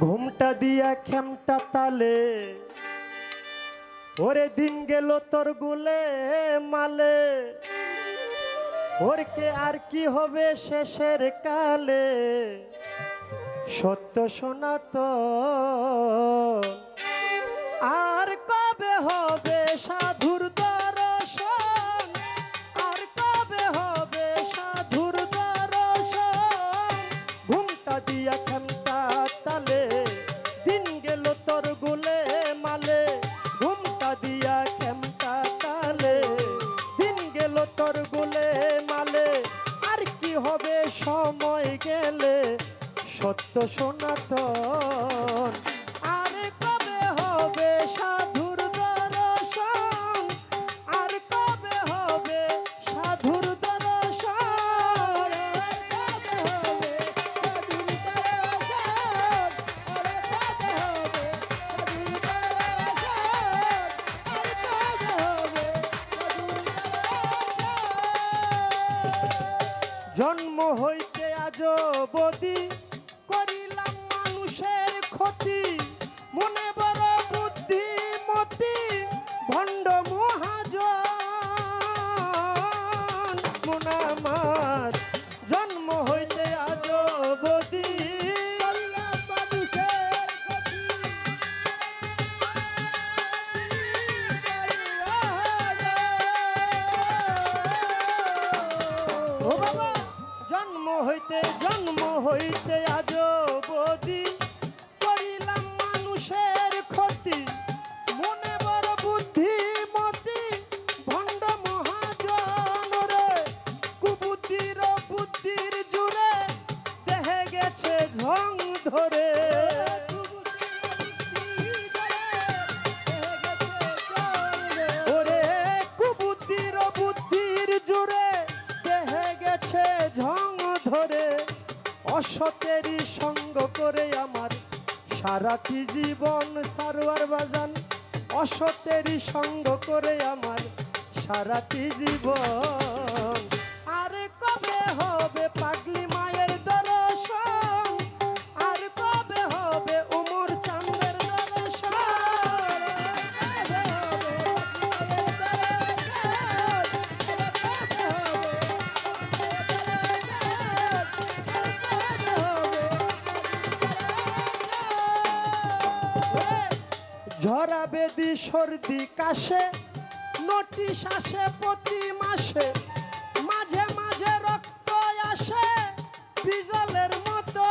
ঘুমটা দিয়া খেমটা তালে। ওরে দিন গেল তোর গুলে মালে। ওর কে আর কি হবে শেষের কালে? সত্য শোনাতো আর Thank you. সারাটি জীবন সারোয়ার বাজান অসতেরই সঙ্গ করে আমার সারাটি জীবন। ঝরা বেদি সর্দি কাশে, নোটিশ আসে প্রতি মাসে, মাঝে মাঝে রক্ত আসে বিজলের মতো।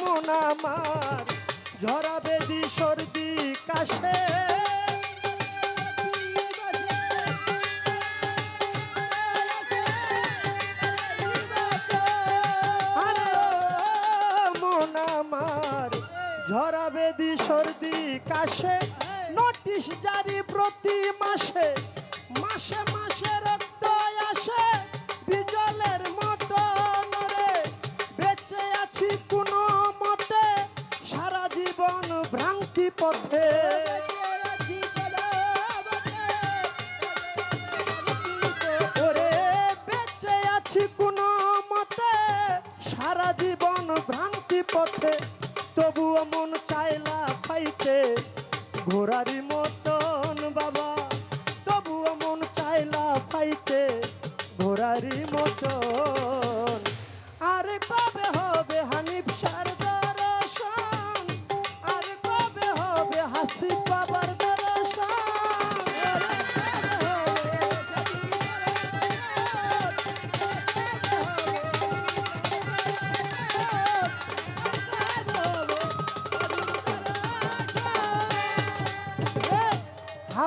মন আমার ঝরা বেদি সর্দি কাশে কাশে নোটিশ জারি প্রতি মাসে মাসে মাসে রক্ত আসে, বিজলের মতো রে বেঁচে আছি কোনো মতে, সারা জীবন ভ্রান্তি পথে।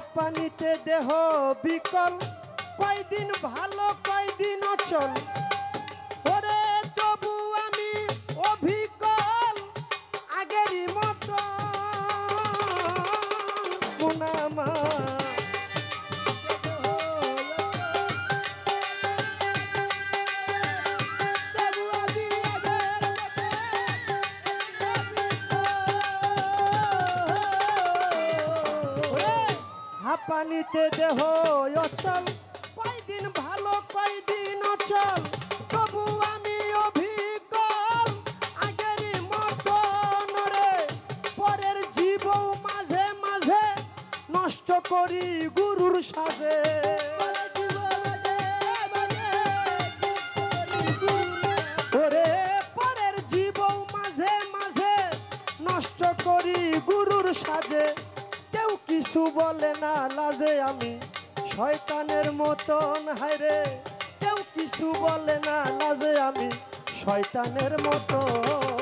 হাঁপানিতে দেহ বিকল। কয়দিন ভালো কয়দিন অচল। ওরে পানিতে দেহ অচল। কয়দিন ভালো, কয়দিন অচল। তবু আমি অভিজ্ঞল আগেরই মতন রে, পরের জীব মাঝে মাঝে। নষ্ট করি গুরুর সাজে। বলে না লাজে আমি। শয়তানের মতন হাইরে কেউ কিছু বলে না লাজে আমি। শয়তানের মতন।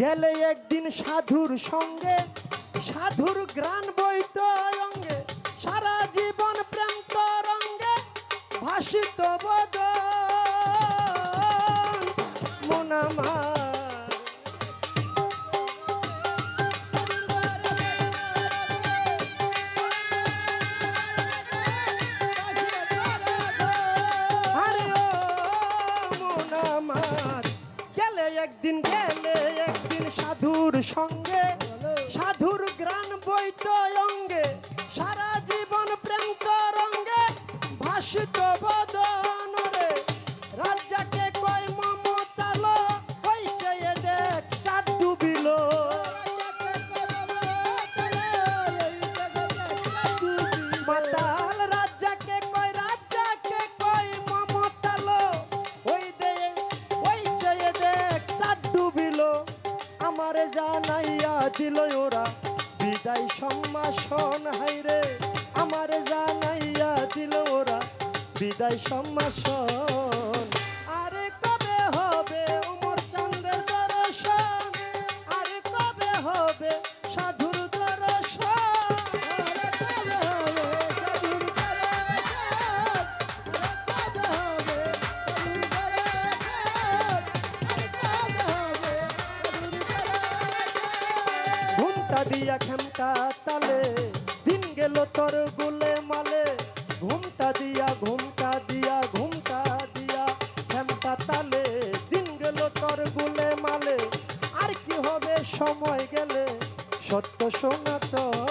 গেলে একদিন সাধুর সঙ্গে, সাধুর গ্রাণ বইত অঙ্গে সারা জীবন প্রেম তরঙ্গে ভাসিত বদ ও আমার। একদিন গেলে একদিন সাধুর সঙ্গে। সাধুর গ্রাণ বৈত অঙ্গে সারা জীবন প্রেম তরঙ্গে ভাসিত জানাইয়া দিল ওরা বিদায় সম্মাসন হাইরে আমার জানাইয়া দিল ওরা বিদায় সম্মাসন দিয়া খেমটা তালে, দিন গেল তোর গুলে মালে। ঘুমটা দিয়া ঘুমটা দিয়া ঘুমটা দিয়া খেমটা তালে, দিন গেল তোর গুলে মালে। আর কি হবে সময় গেলে, সত্য শোনা আরে